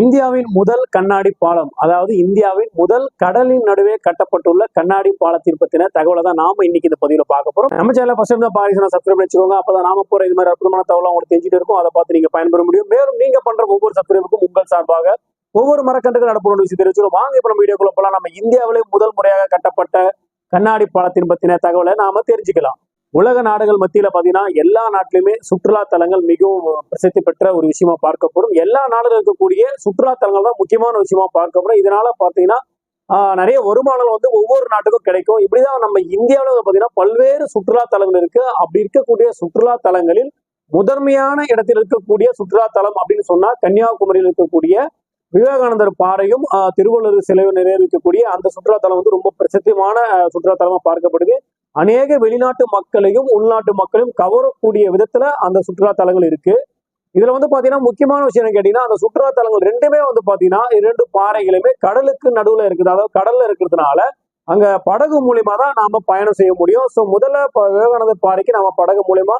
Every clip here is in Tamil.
இந்தியாவின் முதல் கண்ணாடி பாலம் அதாவது இந்தியாவின் முதல் கடலின் நடுவே கட்டப்பட்டுள்ள கண்ணாடி பாலத்தின் பத்தின தகவலை தான் நாம இன்னைக்கு இந்த பதிவில் பார்க்க போறோம். நம்ம சேனல் ஃபர்ஸ்ட் தான் பாரிசனை சப்ஸ்கிரைப் வச்சுக்கோங்க அப்பதான் நாம போற இது மாதிரி அற்புதமான தகவலாம் உங்களுக்கு தெரிஞ்சுட்டு இருக்கும். அதை பார்த்து நீங்க பயன்பெற முடியும். மேலும் நீங்க பண்ற ஒவ்வொரு சப்ஸ்கிரைபுக்கும் உங்கள் சார்பாக ஒவ்வொரு மரக்கன்றுகள் நடப்பு விஷயம் தெரிவிச்சிடும் வாங்க இப்ப நம்ம வீடியோக்குள்ள போலாம். நம்ம இந்தியாவிலே முதல் முறையாக கட்டப்பட்ட கண்ணாடி பாலத்தின் பத்தின தகவலை நாம தெரிஞ்சுக்கலாம். உலக நாடுகள் மத்தியில் பார்த்தீங்கன்னா எல்லா நாட்டிலுமே சுற்றுலா தலங்கள் மிகவும் பிரசித்தி பெற்ற ஒரு விஷயமா பார்க்கப்படும் எல்லா நாடுகள் இருக்கக்கூடிய சுற்றுலா தலங்கள் தான் முக்கியமான விஷயமா பார்க்கப்படும் இதனால பார்த்தீங்கன்னா நிறைய வருமானம் வந்து ஒவ்வொரு நாட்டுக்கும் கிடைக்கும். இப்படிதான் நம்ம இந்தியாவில் பார்த்தீங்கன்னா பல்வேறு சுற்றுலா தலங்கள் இருக்கு. அப்படி இருக்கக்கூடிய சுற்றுலா தலங்களில் முதன்மையான இடத்தில் இருக்கக்கூடிய சுற்றுலா தலம் அப்படின்னு சொன்னா கன்னியாகுமரியில் இருக்கக்கூடிய விவேகானந்தர் பாறையும் ஆஹ், திருவள்ளுவர் சிலை நிறைய இருக்கக்கூடிய அந்த சுற்றுலா தலம் வந்து ரொம்ப பிரசித்தமான சுற்றுலா தலமா பார்க்கப்படுது. அநேக வெளிநாட்டு மக்களையும் உள்நாட்டு மக்களையும் கவரக்கூடிய விதத்துல அந்த சுற்றுலா தலங்கள் இருக்கு. இதுல வந்து பாத்தீங்கன்னா முக்கியமான விஷயம் என்ன கேட்டீங்கன்னா அந்த சுற்றுலா தலங்கள் ரெண்டுமே வந்து பாத்தீங்கன்னா இரண்டு பாறைகளுமே கடலுக்கு நடுவுல இருக்குது. அதாவது கடல்ல இருக்கிறதுனால அங்க படகு மூலியமா தான் நாம பயணம் செய்ய முடியும். ஸோ முதல்ல ப- விவேகானந்தர் பாறைக்கு நாம படகு மூலியமா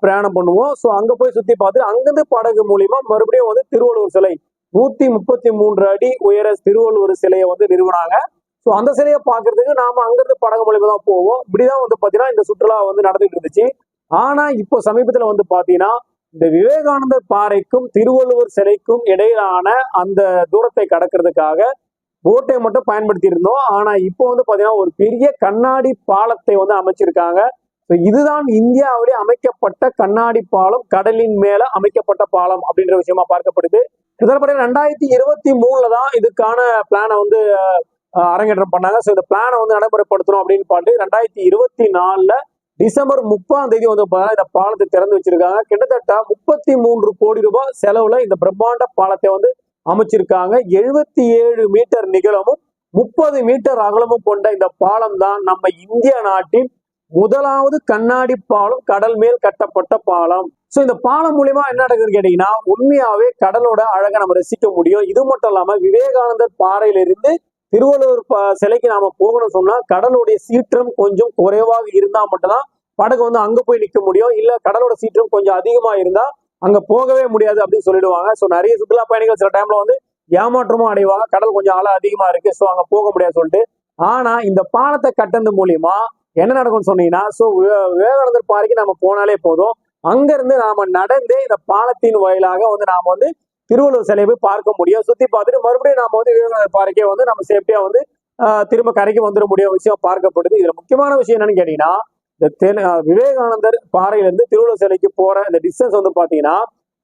பிரயாணம் பண்ணுவோம். ஸோ அங்க போய் சுத்தி பார்த்துட்டு அங்கிருந்து படகு மூலியமா மறுபடியும் வந்து திருவள்ளுவர் சிலை நூத்தி முப்பத்தி மூன்று அடி உயர திருவள்ளுவர் சிலையை வந்து நிறுவனாங்க. ஸோ அந்த சிலையை பார்க்கறதுக்கு நாம அங்கிருந்து படகு மூலியமா தான் போவோம். இப்படிதான் வந்து பார்த்தீங்கன்னா இந்த சுற்றுலா வந்து நடந்துட்டு இருந்துச்சு. ஆனா இப்போ சமீபத்தில் வந்து பார்த்தீங்கன்னா இந்த விவேகானந்தர் பாறைக்கும் திருவள்ளுவர் சிலைக்கும் இடையிலான அந்த தூரத்தை கடக்கிறதுக்காக போட்டை மட்டும் பயன்படுத்தி இருந்தோம். ஆனா இப்போ வந்து பார்த்தீங்கன்னா ஒரு பெரிய கண்ணாடி பாலத்தை வந்து அமைச்சிருக்காங்க. ஸோ இதுதான் இந்தியாவிலே அமைக்கப்பட்ட கண்ணாடி பாலம் கடலின் மேல அமைக்கப்பட்ட பாலம் அப்படின்ற விஷயமா பார்க்கப்படுது. இதன்படி ரெண்டாயிரத்தி இருபத்தி மூணுல தான் இதுக்கான பிளானை வந்து அரங்கேற்றம் பண்ணாங்க. ஸோ இந்த பிளானை வந்து நடைமுறைப்படுத்தணும் அப்படின்னு பாட்டு ரெண்டாயிரத்தி இருபத்தி நாலுல டிசம்பர் முப்பாம் தேதி வந்து பார்த்தீங்கன்னா இந்த பாலத்தை திறந்து வச்சிருக்காங்க. கிட்டத்தட்ட முப்பத்தி மூன்று கோடி ரூபாய் செலவுல இந்த பிரம்மாண்ட பாலத்தை வந்து அமைச்சிருக்காங்க. எழுபத்தி ஏழு மீட்டர் நிகழமும் முப்பது மீட்டர் அகலமும் கொண்ட இந்த பாலம் தான் நம்ம இந்திய நாட்டின் முதலாவது கண்ணாடி பாலம் கடல் மேல் கட்டப்பட்ட பாலம். சோ இந்த பாலம் மூலியமா என்ன நடக்குதுன்னு கேட்டீங்கன்னா உண்மையாவே கடலோட அழகை நம்ம ரசிக்க முடியும். இது மட்டும் இல்லாம விவேகானந்தர் பாறையிலிருந்து திருவள்ளுவர் சிலைக்கு நாம போகணும் சொன்னா கடலுடைய சீற்றம் கொஞ்சம் குறைவாக இருந்தா மட்டும்தான் படகு வந்து அங்க போய் நிக்க முடியும். இல்ல கடலோட சீற்றம் கொஞ்சம் அதிகமா இருந்தா அங்க போகவே முடியாது அப்படின்னு சொல்லிடுவாங்க. சோ நிறைய சுற்றுலா பயணிகள் சில டைம்ல வந்து ஏமாற்றமும் அடைவாங்க. கடல் கொஞ்சம் ஆழம் அதிகமா இருக்கு. சோ அங்க போக முடியாது சொல்லிட்டு. ஆனா இந்த பாலத்தை கட்டது மூலியமா என்ன நடக்கும்னு சொன்னீங்கன்னா சோ விவேகானந்தர் பாறைக்கு நம்ம போனாலே போதும். அங்க இருந்து நாம நடந்தே இந்த பாலத்தின் வாயிலாக வந்து நாம வந்து திருவள்ளுவர் சிலையை போய் பார்க்க முடியும். சுத்தி பார்த்துட்டு மறுபடியும் நம்ம வந்து விவேகானந்தர் பார்க்கே வந்து நம்ம சேஃப்டியா வந்து திரும்ப கரைக்கு வந்துட முடிய விஷயம் பார்க்கப்படுது. இதுல முக்கியமான விஷயம் என்னன்னு கேட்டீங்கன்னா இந்த விவேகானந்தர் பாறையில இருந்து திருவள்ளுவர் சிலைக்கு போற இந்த டிஸ்டன்ஸ் வந்து பாத்தீங்கன்னா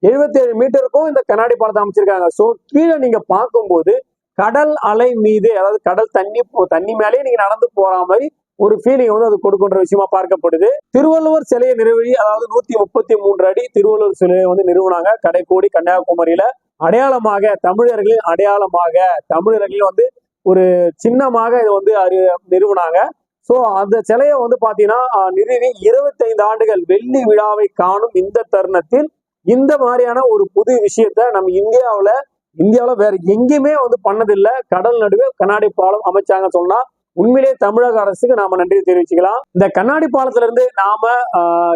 77 மீட்டருக்கும் இந்த கண்ணாடி பாலத்தை அமைச்சிருக்காங்க. சோ கீழே நீங்க பார்க்கும்போது கடல் அலை மீது அதாவது கடல் தண்ணி போ- தண்ணி மேலேயே நீங்க நடந்து போற மாதிரி ஒரு ஃபீலிங் வந்து அது கொடுக்கின்ற விஷயமா பார்க்கப்படுது. திருவள்ளுவர் சிலையை நிறுவி அதாவது நூத்தி முப்பத்தி மூன்று அடி திருவள்ளுவர் சிலையை வந்து நிறுவனாங்க. கடைக்கோடி கன்னியாகுமரியில அடையாளமாக தமிழர்களின் அடையாளமாக தமிழர்களின் வந்து ஒரு சின்னமாக இதை வந்து அறி நிறுவனாங்க. சோ அந்த சிலையை வந்து பாத்தீங்கன்னா ஆஹ், நிறுவி இருபத்தைந்து ஆண்டுகள் வெள்ளி விழாவை காணும் இந்த தருணத்தில் இந்த மாதிரியான ஒரு புது விஷயத்த நம்ம இந்தியாவில் இந்தியாவில் வேற எங்கேயுமே வந்து பண்ணதில்லை. கடல் நடுவே கண்ணாடி பாலம் அமைச்சாங்க சொன்னா உண்மையிலே தமிழக அரசுக்கு நாம நன்றி தெரிவிச்சுக்கலாம். இந்த கண்ணாடி பாலத்துல இருந்து நாம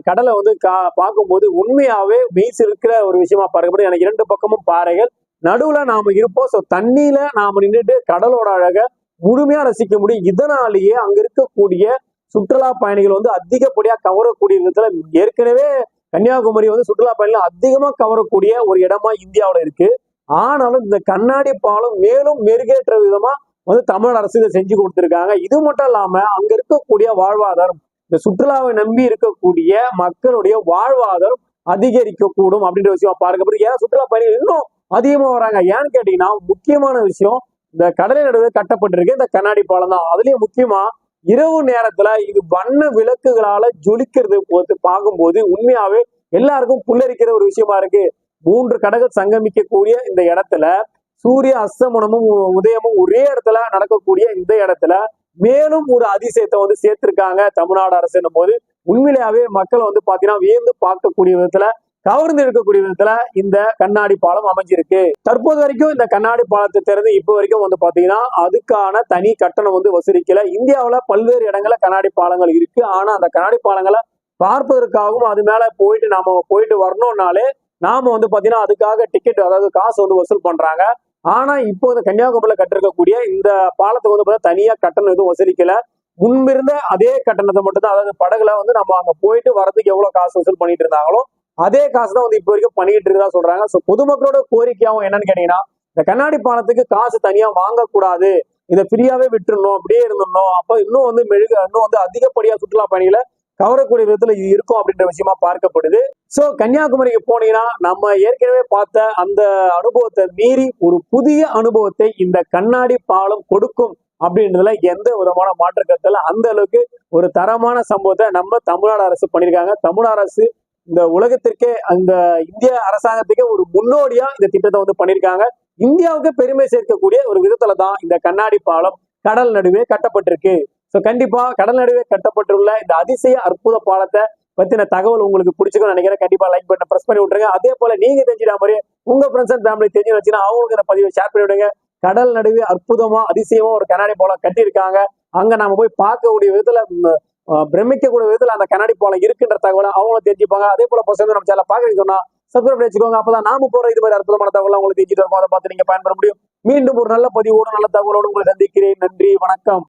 கடலை வந்து கா- பார்க்கும்போது உண்மையாவே மெய்ஸ் இருக்கிற ஒரு விஷயமா பார்க்கப்படும் எனக்கு இரண்டு பக்கமும் பாறைகள். நடுவுல நாம இருப்போம். ஸோ தண்ணியில நாம நின்றுட்டு கடலோட அழக முழுமையா ரசிக்க முடியும். இதனாலேயே அங்க இருக்கக்கூடிய சுற்றுலா பயணிகள் வந்து அதிகப்படியா கவரக்கூடிய விதத்துல ஏற்கனவே கன்னியாகுமரி வந்து சுற்றுலா பயணிகள் அதிகமா கவரக்கூடிய ஒரு இடமா இந்தியாவில இருக்கு. ஆனாலும் இந்த கண்ணாடி பாலம் மேலும் மெருகேற்ற விதமா வந்து தமிழ் அரசு இதை செஞ்சு கொடுத்துருக்காங்க. இது மட்டும் இல்லாம அங்க இருக்கக்கூடிய வாழ்வாதாரம் இந்த சுற்றுலாவை நம்பி இருக்கக்கூடிய மக்களுடைய வாழ்வாதாரம் அதிகரிக்க கூடும் அப்படின்ற விஷயம் பார்க்கப்படுது ஏன் சுற்றுலா பயணிகள் இன்னும் அதிகமா வராங்க? ஏன்னு கேட்டீங்கன்னா முக்கியமான விஷயம் இந்த கடலை நடுவில் கட்டப்பட்டிருக்கு இந்த கண்ணாடி பாலம் தான். அதுலயும் முக்கியமா இரவு நேரத்துல இது வண்ண விளக்குகளால ஜொலிக்கிறது போது பார்க்கும்போது உண்மையாவே எல்லாருக்கும் புல்லரிக்கிற ஒரு விஷயமா இருக்கு. மூன்று கடகள் சங்கமிக்கக்கூடிய இந்த இடத்துல சூரிய அஸ்தமனமும் உதயமும் ஒரே இடத்துல நடக்கக்கூடிய இந்த இடத்துல மேலும் ஒரு அதிசயத்தை வந்து சேர்த்திருக்காங்க தமிழ்நாடு அரசுன்னும் போது உண்மையிலேயே மக்கள் வந்து பாத்தீங்கன்னா வியந்து பார்க்கக்கூடிய விதத்துல கவர்ந்து இருக்கக்கூடிய விதத்துல இந்த கண்ணாடி பாலம் அமைஞ்சிருக்கு. தற்போது வரைக்கும் இந்த கண்ணாடி பாலத்தை திறந்து இப்போ வரைக்கும் வந்து பாத்தீங்கன்னா அதுக்கான தனி கட்டணம் வந்து வசூலிக்கல. இந்தியாவில பல்வேறு இடங்கள்ல கண்ணாடி பாலங்கள் இருக்கு. ஆனா அந்த கண்ணாடி பாலங்களை பார்ப்பதற்காகவும் அது மேல போயிட்டு நாம போயிட்டு வரணும்னாலே நாம வந்து பாத்தீங்கன்னா அதுக்காக டிக்கெட் அதாவது காசு வந்து வசூல் பண்றாங்க. ஆனா இப்போ இந்த கன்னியாகுமரியில கட்டிருக்கக்கூடிய இந்த பாலத்துக்கு வந்து பார்த்தீங்கன்னா தனியா கட்டணம் எதுவும் வசூலிக்கல. முன்பிருந்த அதே கட்டணத்தை மட்டும்தான் அதாவது படகுல வந்து நம்ம அங்க போயிட்டு வரதுக்கு எவ்வளவு காசு வசூல் பண்ணிட்டு இருந்தாங்களோ அதே காசு தான் வந்து இப்போ வரைக்கும் பண்ணிட்டு இருக்கதா சொல்றாங்க. ஸோ பொதுமக்களோட கோரிக்கையாகவும் என்னன்னு கேட்டீங்கன்னா இந்த கண்ணாடி பாலத்துக்கு காசு தனியா வாங்கக்கூடாது. இதை ஃப்ரீயாவே விட்டுருணும் அப்படியே இருந்துடணும். அப்ப இன்னும் வந்து மெழுக இன்னும் வந்து அதிகப்படியா சுற்றுலா பயணிகளை கவரக்கூடிய விதத்துல இது இருக்கும் அப்படின்ற விஷயமா பார்க்கப்படுது. சோ கன்னியாகுமரிக்கு போனீங்கன்னா நம்ம ஏற்கனவே பார்த்த அந்த அனுபவத்தை மீறி ஒரு புதிய அனுபவத்தை இந்த கண்ணாடி பாலம் கொடுக்கும் அப்படின்றதுல எந்த விதமான மாற்று கருத்துல அந்த அளவுக்கு ஒரு தரமான சம்பவத்தை நம்ம தமிழ்நாடு அரசு பண்ணியிருக்காங்க. தமிழ்நாடு அரசு இந்த உலகத்திற்கே அந்த இந்திய அரசாங்கத்துக்கே ஒரு முன்னோடியா இந்த திட்டத்தை வந்து பண்ணியிருக்காங்க. இந்தியாவுக்கு பெருமை சேர்க்கக்கூடிய ஒரு விதத்துல தான் இந்த கண்ணாடி பாலம் கடல் நடுவே கட்டப்பட்டிருக்கு. ஸோ கண்டிப்பா கடல் நடுவே கட்டப்பட்டுள்ள இந்த அதிசய அற்புத பாலத்தை பத்தின தகவல் உங்களுக்கு பிடிச்சிருக்கும்னு நினைக்கிறேன். கண்டிப்பா லைக் பட்டன் பிரஸ் பண்ணி விட்டுருங்க. அதே போல நீங்க தெரிஞ்சிட மாதிரி உங்க ஃப்ரெண்ட்ஸ் அண்ட் ஃபேமிலி தெரிஞ்சு வச்சுன்னா அவங்களுக்கு இந்த பதிவை ஷேர் பண்ணி விடுங்க. கடல் நடுவே அற்புதமா அதிசயமா ஒரு கண்ணாடி பாலம் கட்டியிருக்காங்க. அங்க நாம போய் பார்க்கக்கூடிய விதத்துல பிரமிக்கக்கூடிய விதத்துல அந்த கண்ணாடி பாலம் இருக்குன்ற தகவலை அவங்களும் தெரிஞ்சுப்பாங்க. அதே போல பசங்க நம்ம சேனல் பாக்குறீங்க சொன்னா சப்ஸ்கிரைப் பண்ணி வச்சுக்கோங்க. அப்பதான் நாம போற இது மாதிரி அற்புதமான தகவல் உங்களுக்கு தெரிஞ்சுட்டு இருக்கும் அதை பார்த்து நீங்க பயன்பெற முடியும். மீண்டும் ஒரு நல்ல பதிவோடு நல்ல தகவலோடு உங்களை சந்திக்கிறேன். நன்றி வணக்கம்.